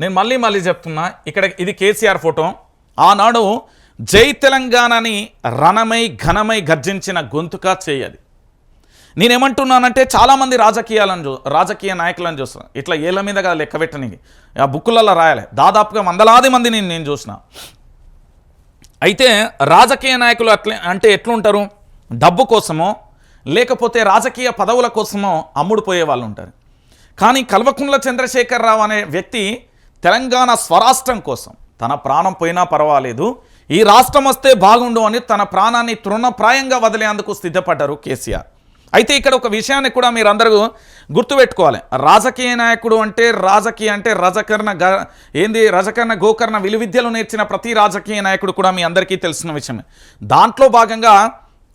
నేను మళ్ళీ మళ్ళీ చెప్తున్నా ఇక్కడ ఇది కేసీఆర్ ఫోటో. ఆనాడు జై తెలంగాణని రణమై ఘనమై గర్జించిన గొంతుక చేయది నేనేమంటున్నానంటే చాలామంది రాజకీయాలను చూ రాజకీయ నాయకులను చూస్తున్నా. ఇట్లా ఏళ్ళ మీద కదా లెక్క పెట్టనికి. ఆ బుక్కులలో రాయాలి. దాదాపుగా వందలాది మందిని నేను చూసిన. అయితే రాజకీయ నాయకులు అట్లే అంటే ఎట్లుంటారు? డబ్బు కోసమో లేకపోతే రాజకీయ పదవుల కోసమో అమ్ముడుపోయే వాళ్ళు ఉంటారు కానీ కల్వకుంట్ల చంద్రశేఖరరావు అనే వ్యక్తి తెలంగాణ స్వరాష్ట్రం కోసం. తన ప్రాణం పోయినా పర్వాలేదు. ఈ రాష్ట్రం వస్తే బాగుండు అని తన ప్రాణాన్ని తృణప్రాయంగా వదిలేందుకు సిద్ధపడ్డారు కేసీఆర్. అయితే ఇక్కడ ఒక విషయాన్ని కూడా మీరందరూ గుర్తుపెట్టుకోవాలి. రాజకీయ నాయకుడు అంటే రాజకీయ అంటే రజకర్ణ గ ఏంది? రజకర్ణ గోకర్ణ విలువిద్యలు నేర్చిన ప్రతి రాజకీయ నాయకుడు కూడా మీ అందరికీ తెలిసిన విషయమే. దాంట్లో భాగంగా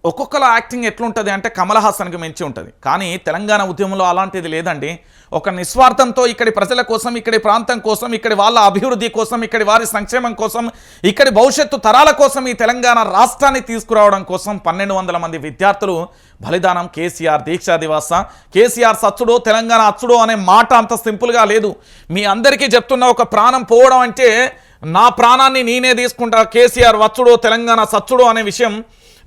ఒక్కొక్కల యాక్టింగ్ ఎట్లుంటుంది అంటే కమల్ హాసన్కి మించి ఉంటుంది. కానీ తెలంగాణ ఉద్యమంలో అలాంటిది లేదండి. ఒక నిస్వార్థంతో ఇక్కడి ప్రజల కోసం ఇక్కడి ప్రాంతం కోసం ఇక్కడి వాళ్ళ అభివృద్ధి కోసం ఇక్కడి వారి సంక్షేమం కోసం ఇక్కడి భవిష్యత్తు తరాల కోసం ఈ తెలంగాణ రాష్ట్రాన్ని తీసుకురావడం కోసం పన్నెండు వందల మంది విద్యార్థులు బలిదానం కేసీఆర్ దీక్షా దివాస. కేసీఆర్ సచ్చుడో తెలంగాణ అచ్చుడో అనే మాట అంత సింపుల్గా లేదు. మీ అందరికీ చెప్తున్న ఒక ప్రాణం పోవడం అంటే నా ప్రాణాన్ని నేనే తీసుకుంటా కేసీఆర్ వచ్చుడో తెలంగాణ సచ్చుడో అనే విషయం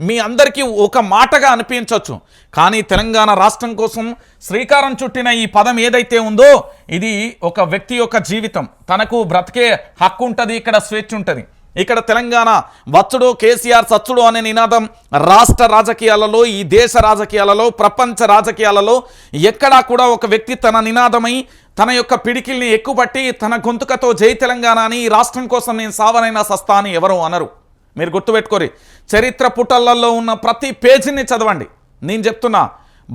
మీ అందరికీ ఒక మాటగా అనిపించవచ్చు. కానీ తెలంగాణ రాష్ట్రం కోసం శ్రీకారం చుట్టిన ఈ పదం ఏదైతే ఉందో ఇది ఒక వ్యక్తి యొక్క జీవితం. తనకు బ్రతికే హక్కు ఉంటుంది ఇక్కడ స్వేచ్ఛ ఉంటుంది. ఇక్కడ తెలంగాణ వచ్చుడు కేసీఆర్ సచ్చుడు అనే నినాదం రాష్ట్ర రాజకీయాలలో ఈ దేశ రాజకీయాలలో ప్రపంచ రాజకీయాలలో ఎక్కడా కూడా ఒక వ్యక్తి తన నినాదమై తన యొక్క పిడికిల్ని ఎక్కుపట్టి తన గొంతుకతో జై తెలంగాణ అని ఈ రాష్ట్రం కోసం నేను సావనైనా సస్తా అని ఎవరు అనరు. మీరు గుర్తుపెట్టుకోరి. చరిత్ర పుటలలో ఉన్న ప్రతి పేజీని చదవండి. నేను చెప్తున్నా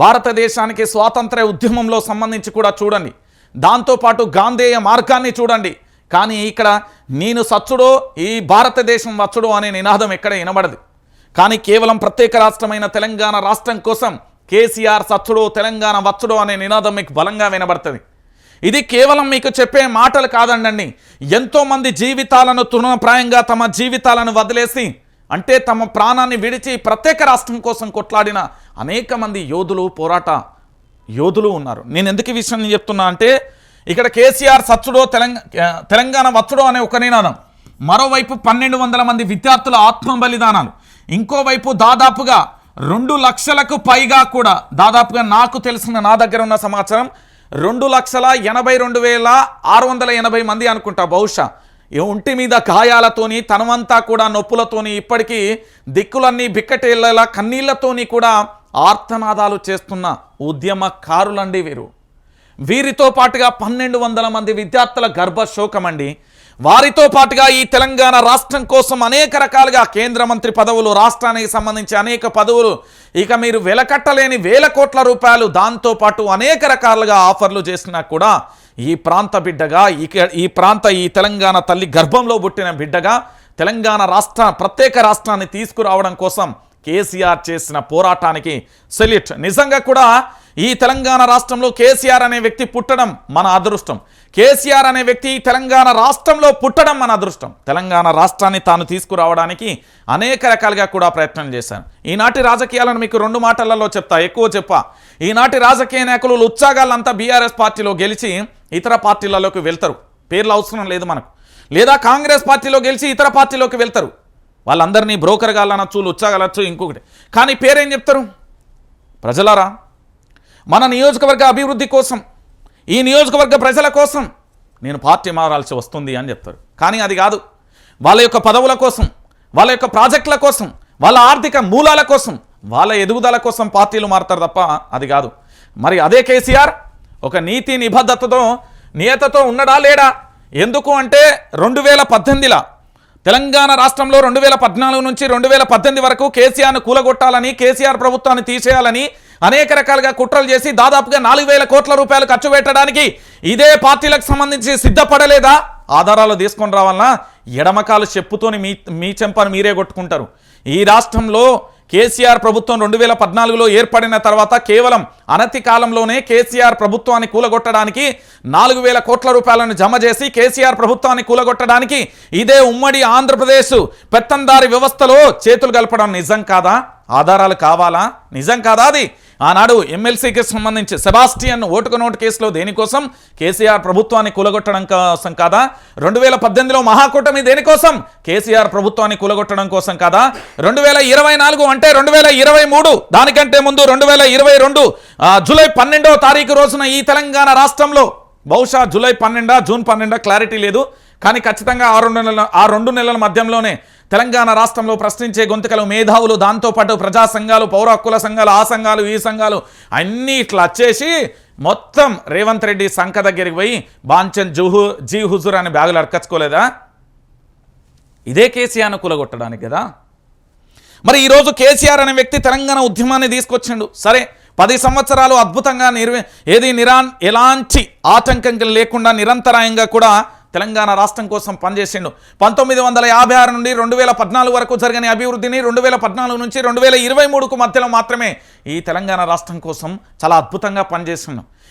భారతదేశానికి స్వాతంత్ర ఉద్యమంలో సంబంధించి కూడా చూడండి. దాంతోపాటు గాంధేయ మార్గాన్ని చూడండి. కానీ ఇక్కడ నేను సచ్చుడో ఈ భారతదేశం వచ్చుడో అనే నినాదం ఎక్కడ వినబడదు. కానీ కేవలం ప్రత్యేక రాష్ట్రమైన తెలంగాణ రాష్ట్రం కోసం కేసీఆర్ సచ్చుడో తెలంగాణ వచ్చుడో అనే నినాదం మీకు బలంగా వినబడుతుంది. ఇది కేవలం మీకు చెప్పే మాటలు కాదండి ఎంతోమంది జీవితాలను తృణప్రాయంగా తమ జీవితాలను వదిలేసి అంటే తమ ప్రాణాన్ని విడిచి ప్రత్యేక రాష్ట్రం కోసం కొట్లాడిన అనేక మంది యోధులు పోరాట యోధులు ఉన్నారు. నేను ఎందుకు ఈ విషయం చెప్తున్నా అంటే ఇక్కడ కేసీఆర్ సచ్చుడో తెలంగాణ తెలంగాణ వచ్చుడో అనే ఒక నినాదం. మరోవైపు పన్నెండు వందల మంది విద్యార్థుల ఆత్మ బలిదానాలు ఇంకోవైపు దాదాపుగా రెండు లక్షలకు పైగా కూడా దాదాపుగా నాకు తెలిసిన నా దగ్గర ఉన్న సమాచారం రెండు లక్షల ఎనభై రెండు వేల ఆరు వందల ఎనభై మంది అనుకుంటా బహుశా. ఒంటి మీద గాయాలతోని తనమంతా కూడా నొప్పులతోని ఇప్పటికీ దిక్కులన్నీ బిక్కటేళ్ళలా కన్నీళ్ళతోని కూడా ఆర్తనాదాలు చేస్తున్న ఉద్యమకారులండి వీరు. వీరితో పాటుగా పన్నెండు వందల మంది విద్యార్థుల గర్భశోకమండి. వారితో పాటుగా ఈ తెలంగాణ రాష్ట్రం కోసం అనేక రకాలుగా కేంద్ర మంత్రి పదవులు రాష్ట్రానికి సంబంధించి అనేక పదవులు. ఇక మీరు వెలకట్టలేని వేల కోట్ల రూపాయలు దాంతోపాటు అనేక రకాలుగా ఆఫర్లు చేసినా కూడా ఈ ప్రాంత బిడ్డగా ఇక ఈ ప్రాంత ఈ తెలంగాణ తల్లి గర్భంలో పుట్టిన బిడ్డగా తెలంగాణ రాష్ట్ర ప్రత్యేక రాష్ట్రాన్ని తీసుకురావడం కోసం కేసీఆర్ చేసిన పోరాటానికి సెల్యూట్. నిజంగా కూడా ఈ తెలంగాణ రాష్ట్రంలో కేసీఆర్ అనే వ్యక్తి పుట్టడం మన అదృష్టం. కేసీఆర్ అనే వ్యక్తి ఈ తెలంగాణ రాష్ట్రంలో పుట్టడం మన అదృష్టం. తెలంగాణ రాష్ట్రాన్ని తాను తీసుకురావడానికి అనేక రకాలుగా కూడా ప్రయత్నం చేశాను. ఈనాటి రాజకీయాలను మీకు రెండు మాటలలో చెప్తా ఎక్కువ చెప్పా. ఈనాటి రాజకీయ నాయకులు ఉత్సాగాలంతా బీఆర్ఎస్ పార్టీలో గెలిచి ఇతర పార్టీలలోకి వెళ్తారు. పేర్లు అవసరం లేదు మనకు. లేదా కాంగ్రెస్ పార్టీలో గెలిచి ఇతర పార్టీలోకి వెళ్తారు. వాళ్ళందరినీ బ్రోకర్ గాలనొచ్చు లుచ్చాగలచ్చు ఇంకొకటి. కానీ పేరేం చెప్తారు? ప్రజలారా మన నియోజకవర్గ అభివృద్ధి కోసం ఈ నియోజకవర్గ ప్రజల కోసం నేను పార్టీ మారాల్సి వస్తుంది అని చెప్తారు. కానీ అది కాదు. వాళ్ళ యొక్క పదవుల కోసం వాళ్ళ యొక్క ప్రాజెక్టుల కోసం వాళ్ళ ఆర్థిక మూలాల కోసం వాళ్ళ ఎదుగుదల కోసం పార్టీలు మారుతారు తప్ప అది కాదు. మరి అదే కేసీఆర్ ఒక నీతి నిబద్ధతతో నియతతో ఉన్నడా లేడా? ఎందుకు అంటే రెండు వేల పద్దెనిమిదిలా తెలంగాణ రాష్ట్రంలో రెండు వేల పద్నాలుగు నుంచి రెండు వేల పద్దెనిమిది వరకు కేసీఆర్ను కూలగొట్టాలని కేసీఆర్ ప్రభుత్వాన్ని తీసేయాలని అనేక రకాలుగా కుట్రలు చేసి దాదాపుగా నాలుగు వేల కోట్ల రూపాయలు ఖర్చు పెట్టడానికి ఇదే పార్టీలకు సంబంధించి సిద్ధపడలేదా? ఆధారాలు తీసుకొని రావాలన్నా ఎడమకాలు చెప్పుతోని మీ మీ చెంపను మీరే కొట్టుకుంటారు. ఈ రాష్ట్రంలో కేసీఆర్ ప్రభుత్వం రెండు వేల పద్నాలుగులో ఏర్పడిన తర్వాత కేవలం అనతి కాలంలోనే కేసీఆర్ ప్రభుత్వాన్ని కూలగొట్టడానికి నాలుగు వేల కోట్ల రూపాయలను జమ చేసి కేసీఆర్ ప్రభుత్వాన్ని కూలగొట్టడానికి ఇదే ఉమ్మడి ఆంధ్రప్రదేశ్ పెత్తందారి వ్యవస్థలో చేతులు కలపడం నిజం కాదా? ఆధారాలు కావాలా? నిజం కాదా అది? ఆనాడు ఎమ్మెల్సీకి సంబంధించి సెబాస్టియన్ ఓటుకు నోటు కేసులో దేనికోసం? కేసీఆర్ ప్రభుత్వాన్ని కూలగొట్టడం కోసం కాదా? రెండు వేల పద్దెనిమిదిలో మహాకూటమి దేనికోసం? కేసీఆర్ ప్రభుత్వాన్ని కూలగొట్టడం కోసం కాదా? రెండు వేల ఇరవై నాలుగు అంటే రెండు వేల ఇరవై మూడు దానికంటే ముందు రెండు వేల ఇరవై రెండు జూలై పన్నెండవ తారీఖు రోజున ఈ తెలంగాణ రాష్ట్రంలో బహుశా జూలై పన్నెండా జూన్ పన్నెండా క్లారిటీ లేదు. కానీ ఖచ్చితంగా ఆ రెండు నెలల ఆ రెండు నెలల మధ్యంలోనే తెలంగాణ రాష్ట్రంలో ప్రశ్నించే గొంతుకలు మేధావులు దాంతోపాటు ప్రజా సంఘాలు పౌర హక్కుల సంఘాలు ఆ సంఘాలు ఈ సంఘాలు అన్నీ ఇట్లా వచ్చేసి మొత్తం రేవంత్ రెడ్డి సంఖ దగ్గరికి పోయి బాంచన్ జుహు జీ హుజూర్ అని బ్యాగులు అర్కచ్చుకోలేదా? ఇదే కేసీఆర్ను కూలగొట్టడానికి కదా? మరి ఈరోజు కేసీఆర్ అనే వ్యక్తి తెలంగాణ ఉద్యమాన్ని తీసుకొచ్చిండు. సరే పది సంవత్సరాలు అద్భుతంగా నిర్వే ఏది నిరా ఎలాంటి ఆటంకం లేకుండా నిరంతరాయంగా కూడా తెలంగాణ రాష్ట్రం కోసం పనిచేసిండు. పంతొమ్మిది వందల యాభై ఆరు నుండి రెండు వేల పద్నాలుగు వరకు జరిగిన అభివృద్ధిని రెండు వేల పద్నాలుగు నుంచి రెండు వేల ఇరవై మూడుకు మధ్యలో మాత్రమే ఈ తెలంగాణ రాష్ట్రం కోసం చాలా అద్భుతంగా పనిచేసిండు.